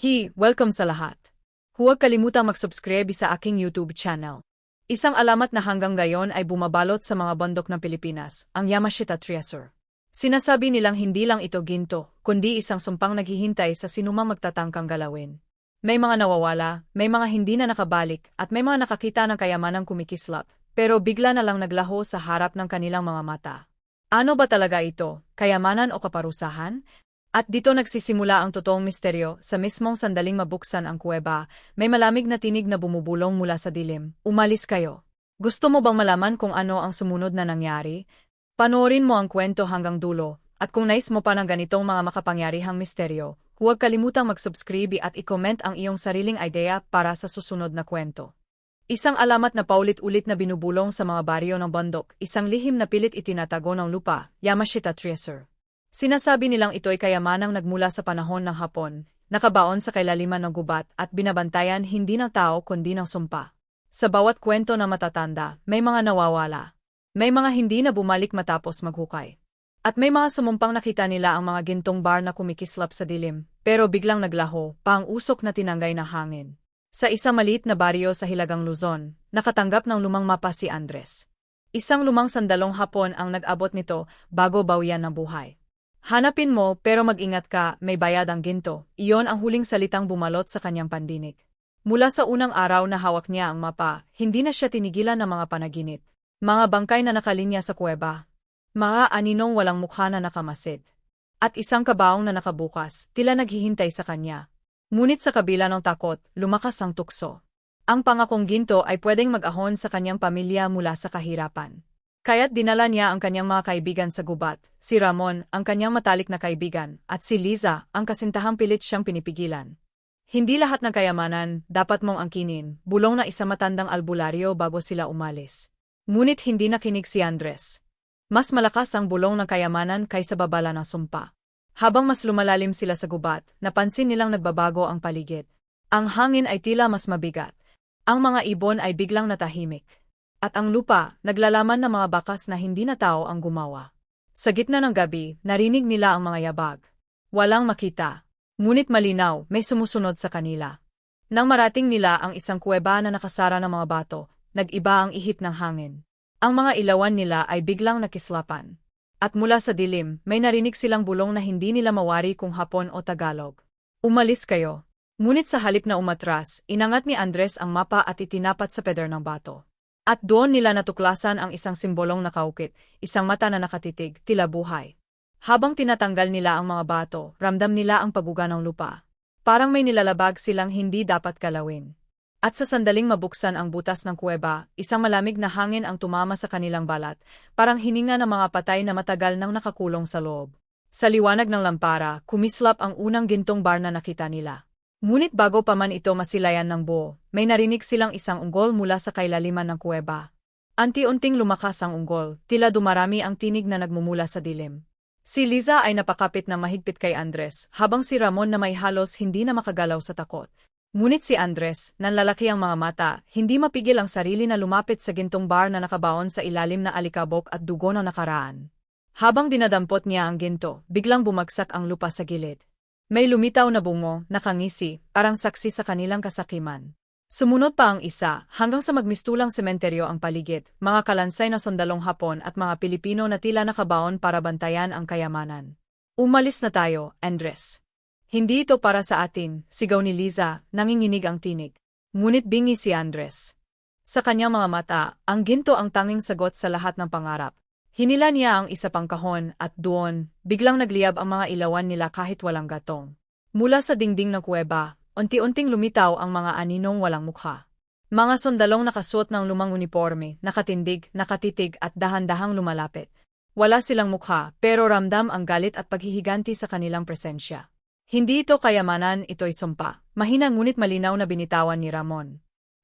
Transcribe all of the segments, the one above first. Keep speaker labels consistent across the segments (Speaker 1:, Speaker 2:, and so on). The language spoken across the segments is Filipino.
Speaker 1: Hi, welcome sa lahat. Huwag kalimutang mag-subscribe sa aking YouTube channel. Isang alamat na hanggang gayon ay bumabalot sa mga bundok ng Pilipinas, ang Yamashita Treasure. Sinasabi nilang hindi lang ito ginto, kundi isang sumpang naghihintay sa sinumang magtatangkang galawin. May mga nawawala, may mga hindi na nakabalik, at may mga nakakita ng kayamanang kumikislap, pero bigla na lang naglaho sa harap ng kanilang mga mata. Ano ba talaga ito, kayamanan o kaparusahan? At dito nagsisimula ang totoong misteryo, sa mismong sandaling mabuksan ang kuweba, may malamig na tinig na bumubulong mula sa dilim. Umalis kayo. Gusto mo bang malaman kung ano ang sumunod na nangyari? Panoorin mo ang kwento hanggang dulo, at kung nais mo pa ng ganitong mga makapangyarihang misteryo, huwag kalimutang mag-subscribe at i-comment ang iyong sariling idea para sa susunod na kwento. Isang alamat na paulit-ulit na binubulong sa mga baryo ng bundok, isang lihim na pilit itinatago ng lupa, Yamashita Treasure. Sinasabi nilang ito'y kayamanang nagmula sa panahon ng Hapon, nakabaon sa kailaliman ng gubat at binabantayan hindi ng tao kundi ng sumpa. Sa bawat kwento na matatanda, may mga nawawala. May mga hindi na bumalik matapos maghukay. At may mga sumumpang nakita nila ang mga gintong bar na kumikislap sa dilim, pero biglang naglaho, pa ang usok na tinanggay ng hangin. Sa isang maliit na baryo sa Hilagang Luzon, nakatanggap ng lumang mapa si Andres. Isang lumang sandalong hapon ang nag-abot nito bago bawian ng buhay. Hanapin mo pero mag-ingat ka, may bayad ang ginto. Iyon ang huling salitang bumalot sa kanyang pandinig. Mula sa unang araw na hawak niya ang mapa, hindi na siya tinigilan ng mga panaginip. Mga bangkay na nakalinya sa kuweba. Mga aninong walang mukha na nakamasid. At isang kabaong na nakabukas, tila naghihintay sa kanya. Ngunit sa kabila ng takot, lumakas ang tukso. Ang pangakong ginto ay pwedeng mag-ahon sa kanyang pamilya mula sa kahirapan. Kaya't dinala niya ang kanyang mga kaibigan sa gubat, si Ramon, ang kanyang matalik na kaibigan, at si Liza, ang kasintahang pilit siyang pinipigilan. Hindi lahat ng kayamanan, dapat mong angkinin, bulong na isa matandang albularyo bago sila umalis. Ngunit hindi nakinig si Andres. Mas malakas ang bulong ng kayamanan kaysa babala ng sumpa. Habang mas lumalalim sila sa gubat, napansin nilang nagbabago ang paligid. Ang hangin ay tila mas mabigat. Ang mga ibon ay biglang natahimik. At ang lupa, naglalaman ng mga bakas na hindi na tao ang gumawa. Sa gitna ng gabi, narinig nila ang mga yabag. Walang makita. Ngunit malinaw, may sumusunod sa kanila. Nang marating nila ang isang kuweba na nakasara ng mga bato, nag-iba ang ihip ng hangin. Ang mga ilawan nila ay biglang nakislapan. At mula sa dilim, may narinig silang bulong na hindi nila mawari kung Hapon o Tagalog. Umalis kayo. Ngunit sa halip na umatras, inangat ni Andres ang mapa at itinapat sa peder ng bato. At doon nila natuklasan ang isang simbolong nakaukit, isang mata na nakatitig, tila buhay. Habang tinatanggal nila ang mga bato, ramdam nila ang paguga ng lupa. Parang may nilalabag silang hindi dapat kalawin. At sa sandaling mabuksan ang butas ng kuweba, isang malamig na hangin ang tumama sa kanilang balat, parang hininga ng mga patay na matagal nang nakakulong sa loob. Sa liwanag ng lampara, kumislap ang unang gintong bar na nakita nila. Ngunit bago pa man ito masilayan ng buo, may narinig silang isang unggol mula sa kailaliman ng kuweba. Anti-unting lumakas ang unggol, tila dumarami ang tinig na nagmumula sa dilim. Si Liza ay napakapit na mahigpit kay Andres, habang si Ramon na may halos hindi na makagalaw sa takot. Ngunit si Andres, nanlalaki ang mga mata, hindi mapigil ang sarili na lumapit sa gintong bar na nakabaon sa ilalim na alikabok at dugo ng nakaraan. Habang dinadampot niya ang ginto, biglang bumagsak ang lupa sa gilid. May lumitaw na bungo, nakangisi, parang saksi sa kanilang kasakiman. Sumunod pa ang isa, hanggang sa magmistulang sementeryo ang paligid, mga kalansay na sundalong Hapon at mga Pilipino na tila nakabaon para bantayan ang kayamanan. Umalis na tayo, Andres. Hindi ito para sa atin, sigaw ni Liza, nanginginig ang tinig. Ngunit bingi si Andres. Sa kanyang mga mata, ang ginto ang tanging sagot sa lahat ng pangarap. Hinila niya ang isa pang kahon at doon, biglang nagliyab ang mga ilawan nila kahit walang gatong. Mula sa dingding ng kuweba, unti-unting lumitaw ang mga aninong walang mukha. Mga sundalong nakasuot ng lumang uniforme, nakatindig, nakatitig at dahan-dahang lumalapit. Wala silang mukha, pero ramdam ang galit at paghihiganti sa kanilang presensya. Hindi ito kayamanan, ito'y sumpa. Mahina ngunit malinaw na binitawan ni Ramon.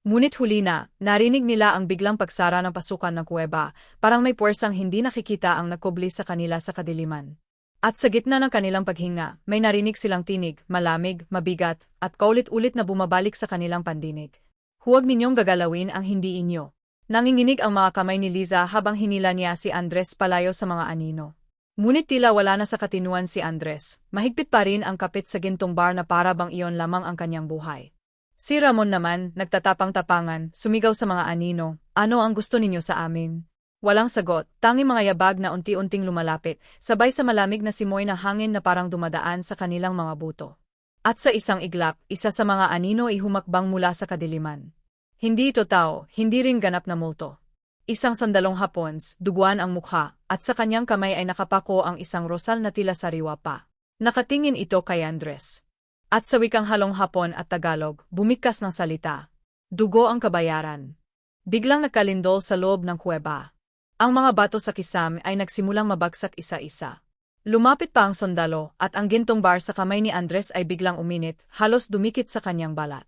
Speaker 1: Ngunit huli na, narinig nila ang biglang pagsara ng pasukan ng kuweba, parang may puwersang hindi nakikita ang nagkubli sa kanila sa kadiliman. At sa gitna ng kanilang paghinga, may narinig silang tinig, malamig, mabigat, at kaulit-ulit na bumabalik sa kanilang pandinig. Huwag ninyong gagalawin ang hindi inyo. Nanginginig ang mga kamay ni Liza habang hinila niya si Andres palayo sa mga anino. Ngunit tila wala na sa katinuan si Andres, mahigpit pa rin ang kapit sa gintong bar na para bang iyon lamang ang kanyang buhay. Si Ramon naman, nagtatapang-tapangan, sumigaw sa mga anino, ano ang gusto ninyo sa amin? Walang sagot, tangi mga yabag na unti-unting lumalapit, sabay sa malamig na simoy na hangin na parang dumadaan sa kanilang mga buto. At sa isang iglap, isa sa mga anino ay humakbang mula sa kadiliman. Hindi ito tao, hindi rin ganap na multo. Isang sandalong hapons, duguan ang mukha, at sa kanyang kamay ay nakapako ang isang rosal na tila sariwa pa. Nakatingin ito kay Andres. At sa wikang halong hapon at Tagalog, bumikas ng salita. Dugo ang kabayaran. Biglang nagkalindol sa loob ng kuweba. Ang mga bato sa kisam ay nagsimulang mabagsak isa-isa. Lumapit pa ang sundalo at ang gintong bar sa kamay ni Andres ay biglang uminit, halos dumikit sa kanyang balat.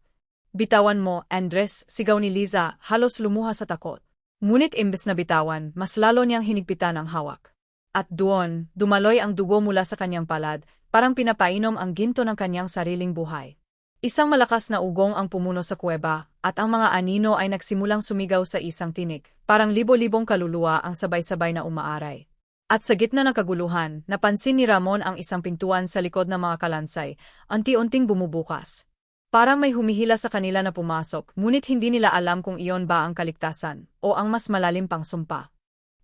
Speaker 1: Bitawan mo, Andres, sigaw ni Liza, halos lumuha sa takot. Ngunit imbes na bitawan, mas lalo niyang hinigpitan ang hawak. At doon, dumaloy ang dugo mula sa kanyang palad, parang pinapainom ang ginto ng kanyang sariling buhay. Isang malakas na ugong ang pumuno sa kuweba, at ang mga anino ay nagsimulang sumigaw sa isang tinik, parang libo-libong kaluluwa ang sabay-sabay na umaaray. At sa gitna ng kaguluhan, napansin ni Ramon ang isang pintuan sa likod ng mga kalansay, anti-unting bumubukas. Parang may humihila sa kanila na pumasok, ngunit hindi nila alam kung iyon ba ang kaligtasan, o ang mas malalim pang sumpa.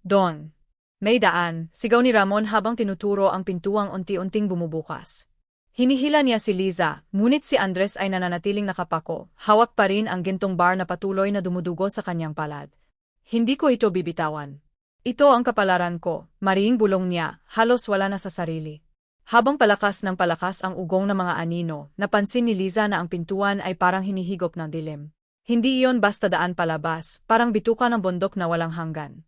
Speaker 1: Don. May daan, sigaw ni Ramon habang tinuturo ang pintuang unti-unting bumubukas. Hinihila niya si Liza, ngunit si Andres ay nananatiling nakapako, hawak pa rin ang gintong bar na patuloy na dumudugo sa kanyang palad. Hindi ko ito bibitawan. Ito ang kapalaran ko, mariing bulong niya, halos wala na sa sarili. Habang palakas ng palakas ang ugong ng mga anino, napansin ni Liza na ang pintuan ay parang hinihigop ng dilim. Hindi iyon basta daan palabas, parang bituka ng bundok na walang hanggan.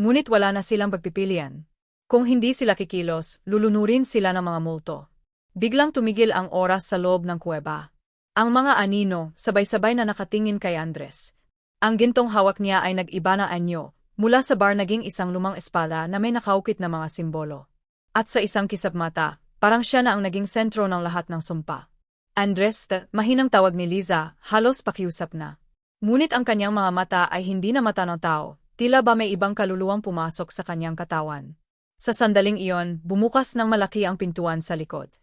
Speaker 1: Ngunit wala na silang pagpipilian. Kung hindi sila kikilos, lulunurin sila ng mga multo. Biglang tumigil ang oras sa loob ng kuweba. Ang mga anino, sabay-sabay na nakatingin kay Andres. Ang gintong hawak niya ay nag-iba na anyo, mula sa bar naging isang lumang espada na may nakaukit na mga simbolo. At sa isang kisap mata, Parang siya na ang naging sentro ng lahat ng sumpa. Andres, mahinang tawag ni Liza, halos pakiusap na. Ngunit ang kanyang mga mata ay hindi na mata ng tao, tila ba may ibang kaluluwang pumasok sa kanyang katawan. Sa sandaling iyon, bumukas ng malaki ang pintuan sa likod.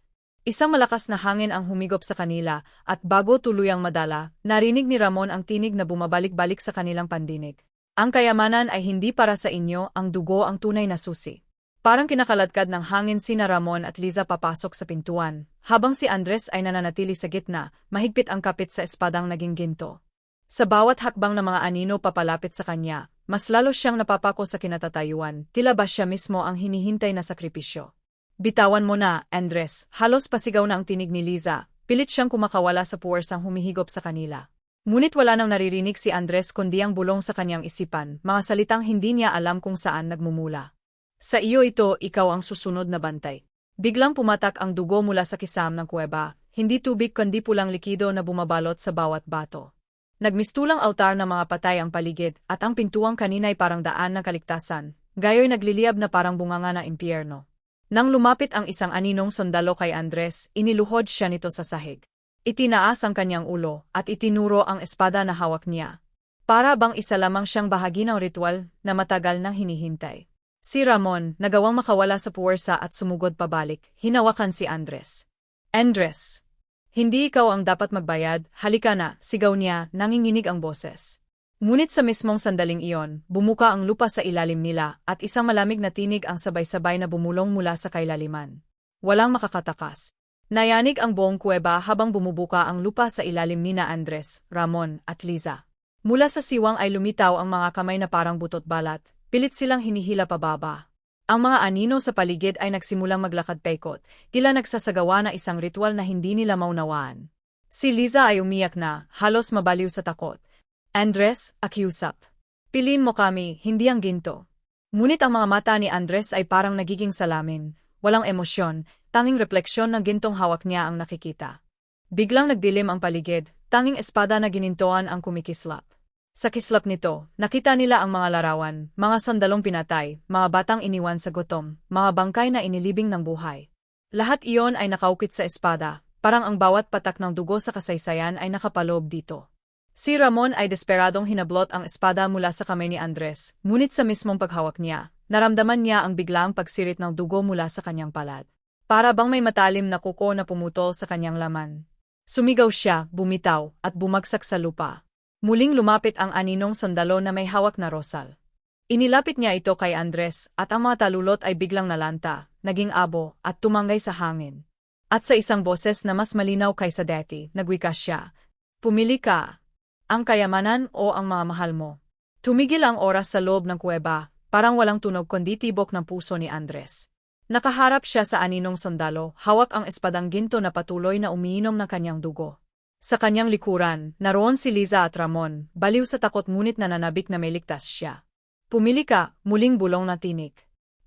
Speaker 1: Isang malakas na hangin ang humigop sa kanila, at bago tuluyang madala, narinig ni Ramon ang tinig na bumabalik-balik sa kanilang pandinig. Ang kayamanan ay hindi para sa inyo, ang dugo ang tunay na susi. Parang kinakaladkad ng hangin sina Ramon at Liza papasok sa pintuan, habang si Andres ay nananatili sa gitna, mahigpit ang kapit sa espadang naging ginto. Sa bawat hakbang ng mga anino papalapit sa kanya, mas lalo siyang napapako sa kinatatayuan, tila ba siya mismo ang hinihintay na sakripisyo. Bitawan mo na, Andres, halos pasigaw na ang tinig ni Liza, pilit siyang kumakawala sa puwersang humihigop sa kanila. Ngunit wala nang naririnig si Andres kundi ang bulong sa kanyang isipan, mga salitang hindi niya alam kung saan nagmumula. Sa iyo ito, ikaw ang susunod na bantay. Biglang pumatak ang dugo mula sa kisam ng kuweba, hindi tubig kundi pulang likido na bumabalot sa bawat bato. Nagmistulang altar ng mga patay ang paligid at ang pintuang kanina'y parang daan ng kaligtasan, gayoy nagliliyab na parang bunganga na impyerno. Nang lumapit ang isang aninong sundalo kay Andres, iniluhod siya nito sa sahig. Itinaas ang kanyang ulo at itinuro ang espada na hawak niya. Para bang isa lamang siyang bahagi ng ritual na matagal nang hinihintay. Si Ramon, nagawang makawala sa puwersa at sumugod pabalik, hinawakan si Andres. Andres! Hindi ikaw ang dapat magbayad, halika na, sigaw niya, nanginginig ang boses. Ngunit sa mismong sandaling iyon, bumuka ang lupa sa ilalim nila at isang malamig na tinig ang sabay-sabay na bumulong mula sa kailaliman. Walang makakatakas. Nayanig ang buong kuweba habang bumubuka ang lupa sa ilalim ni na Andres, Ramon at Liza. Mula sa siwang ay lumitaw ang mga kamay na parang butot balat, Pilit silang hinihila pababa. Ang mga anino sa paligid ay nagsimulang maglakad pekot, tila nagsasagawa na isang ritual na hindi nila maunawaan. Si Liza ay umiyak na, halos mabaliw sa takot. Andres, akiusap. Pilin mo kami, hindi ang ginto. Ngunit ang mga mata ni Andres ay parang nagiging salamin, walang emosyon, tanging refleksyon ng gintong hawak niya ang nakikita. Biglang nagdilim ang paligid, tanging espada na ginintoan ang kumikislap. Sa kislap nito, nakita nila ang mga larawan, mga sandalong pinatay, mga batang iniwan sa gutom, mga bangkay na inilibing ng buhay. Lahat iyon ay nakaukit sa espada, parang ang bawat patak ng dugo sa kasaysayan ay nakapaloob dito. Si Ramon ay desperadong hinablot ang espada mula sa kamay ni Andres, ngunit sa mismong paghawak niya, naramdaman niya ang biglaang pagsirit ng dugo mula sa kanyang palad. Para bang may matalim na kuko na pumutol sa kanyang laman. Sumigaw siya, bumitaw, at bumagsak sa lupa. Muling lumapit ang aninong sandalo na may hawak na rosal. Inilapit niya ito kay Andres at ang mga talulot ay biglang nalanta, naging abo, at tumanggay sa hangin. At sa isang boses na mas malinaw kaysa dati, nagwika siya, Pumili ka. Ang kayamanan o ang mga mahal mo. Tumigil ang oras sa loob ng kuweba, parang walang tunog kundi tibok ng puso ni Andres. Nakaharap siya sa aninong sundalo, hawak ang espadang ginto na patuloy na umiinom ng kanyang dugo. Sa kanyang likuran, naroon si Liza at Ramon, baliw sa takot ngunit nananabik na may ligtas siya. Pumili ka, muling bulong na tinik.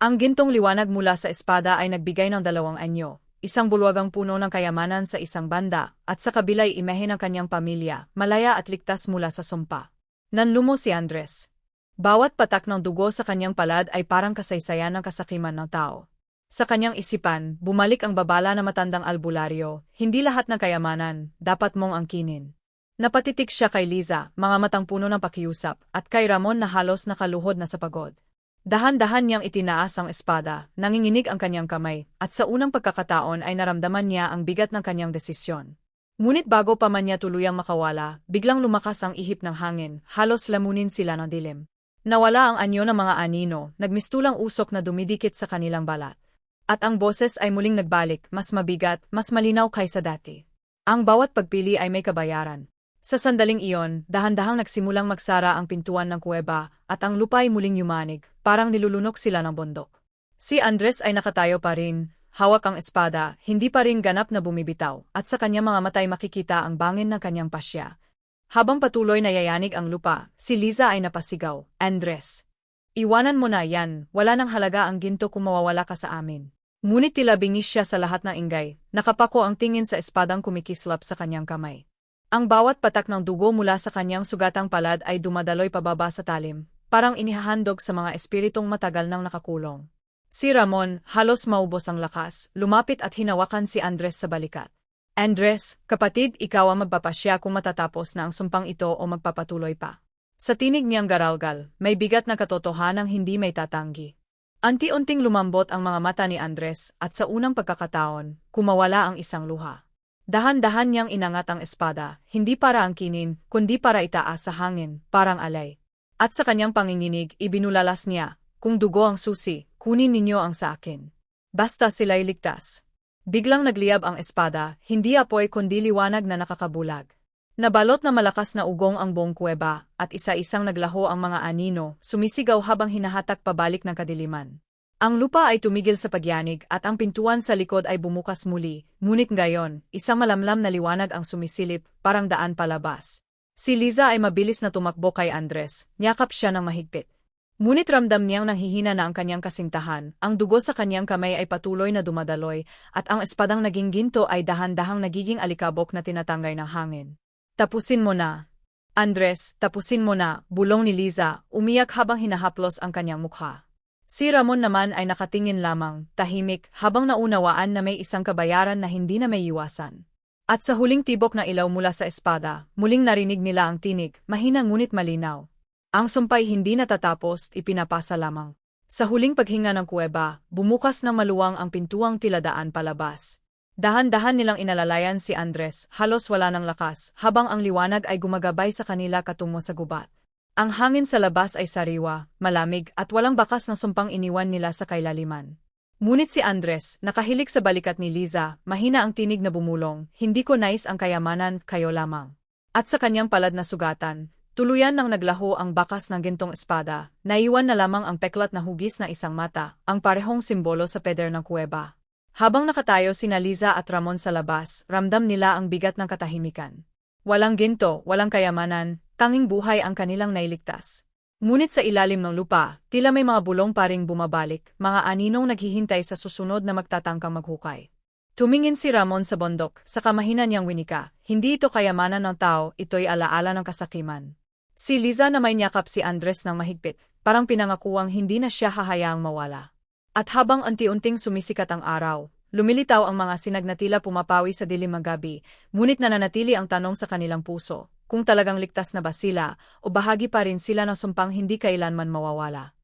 Speaker 1: Ang gintong liwanag mula sa espada ay nagbigay ng dalawang anyo, isang bulwagang puno ng kayamanan sa isang banda, at sa kabilay imahe ng kanyang pamilya, malaya at ligtas mula sa sumpa. Nanlumo si Andres. Bawat patak ng dugo sa kanyang palad ay parang kasaysayan ng kasakiman ng tao. Sa kanyang isipan, bumalik ang babala na matandang albularyo, hindi lahat ng kayamanan, dapat mong angkinin. Napatitik siya kay Liza, mga matang puno ng pakiusap, at kay Ramon na halos nakaluhod na sa pagod. Dahan-dahan niyang itinaas ang espada, nanginginig ang kanyang kamay, at sa unang pagkakataon ay naramdaman niya ang bigat ng kanyang desisyon. Ngunit bago pa man niya tuluyang makawala, biglang lumakas ang ihip ng hangin, halos lamunin sila ng dilim. Nawala ang anyo ng mga anino, nagmistulang usok na dumidikit sa kanilang balat. At ang boses ay muling nagbalik, mas mabigat, mas malinaw kaysa dati. Ang bawat pagpili ay may kabayaran. Sa sandaling iyon, dahan-dahang nagsimulang magsara ang pintuan ng kuweba at ang lupa ay muling yumanig, parang nilulunok sila ng bundok. Si Andres ay nakatayo pa rin, hawak ang espada, hindi pa rin ganap na bumibitaw, at sa kanyang mga matay makikita ang bangin ng kanyang pasya. Habang patuloy na yayanig ang lupa, si Liza ay napasigaw, Andres. Iwanan mo na yan, wala nang halaga ang ginto kung mawawala ka sa amin. Ngunit tila bingis siya sa lahat ng ingay, nakapako ang tingin sa espadang kumikislap sa kanyang kamay. Ang bawat patak ng dugo mula sa kanyang sugatang palad ay dumadaloy pababa sa talim, parang inihahandog sa mga espiritong matagal nang nakakulong. Si Ramon, halos maubos ang lakas, lumapit at hinawakan si Andres sa balikat. Andres, kapatid, ikaw ang magpapasya kung matatapos na ang sumpang ito o magpapatuloy pa. Sa tinig niyang garalgal, may bigat na katotohanang hindi may tatanggi. Anti-unting lumambot ang mga mata ni Andres at sa unang pagkakataon, kumawala ang isang luha. Dahan-dahan niyang inangat ang espada, hindi para angkinin, kundi para itaas sa hangin, parang alay. At sa kanyang panginginig, ibinulalas niya, kung dugo ang susi, kunin ninyo ang sa akin. Basta sila'y ligtas. Biglang nagliyab ang espada, hindi apoy kundi liwanag na nakakabulag. Nabalot na malakas na ugong ang buong kuweba, at isa-isang naglaho ang mga anino, sumisigaw habang hinahatak pabalik ng kadiliman. Ang lupa ay tumigil sa pagyanig at ang pintuan sa likod ay bumukas muli, ngunit ngayon, isang malamlam na liwanag ang sumisilip, parang daan palabas. Si Liza ay mabilis na tumakbo kay Andres, niyakap siya ng mahigpit. Ngunit ramdam niyang nanghihina na ang kanyang kasintahan, ang dugo sa kanyang kamay ay patuloy na dumadaloy, at ang espadang naging ginto ay dahan-dahang nagiging alikabok na tinatanggay ng hangin. Tapusin mo na. Andres, tapusin mo na, bulong ni Liza, umiyak habang hinahaplos ang kanyang mukha. Si Ramon naman ay nakatingin lamang, tahimik, habang naunawaan na may isang kabayaran na hindi na may iwasan. At sa huling tibok na ilaw mula sa espada, muling narinig nila ang tinig, mahina ngunit malinaw. Ang sumpay hindi natatapos, ipinapasa lamang. Sa huling paghinga ng kuweba, bumukas ng maluwang ang pintuang tiladaan palabas. Dahan-dahan nilang inalalayan si Andres, halos wala ng lakas, habang ang liwanag ay gumagabay sa kanila katungo sa gubat. Ang hangin sa labas ay sariwa, malamig at walang bakas na sumpang iniwan nila sa kailaliman. Ngunit si Andres, nakahilig sa balikat ni Liza, mahina ang tinig na bumulong, hindi ko nais ang kayamanan, kayo lamang. At sa kanyang palad na sugatan, tuluyan nang naglaho ang bakas ng gintong espada, naiwan na lamang ang peklat na hugis na isang mata, ang parehong simbolo sa peder ng kuweba. Habang nakatayo sina Liza at Ramon sa labas, ramdam nila ang bigat ng katahimikan. Walang ginto, walang kayamanan, tanging buhay ang kanilang nailigtas. Ngunit sa ilalim ng lupa, tila may mga bulong pa ring bumabalik, mga aninong naghihintay sa susunod na magtatangkang maghukay. Tumingin si Ramon sa bundok, sa kamahinan niyang winika, hindi ito kayamanan ng tao, ito'y alaala ng kasakiman. Si Liza na may niyakap si Andres ng mahigpit, parang pinangakuwang hindi na siya hahayaang mawala. At habang unti-unting sumisikat ang araw, Lumilitaw ang mga sinag na pumapawi sa dilim ng gabi, ngunit nananatili ang tanong sa kanilang puso, kung talagang ligtas na ba sila, o bahagi pa rin sila ng sumpang hindi kailanman mawawala.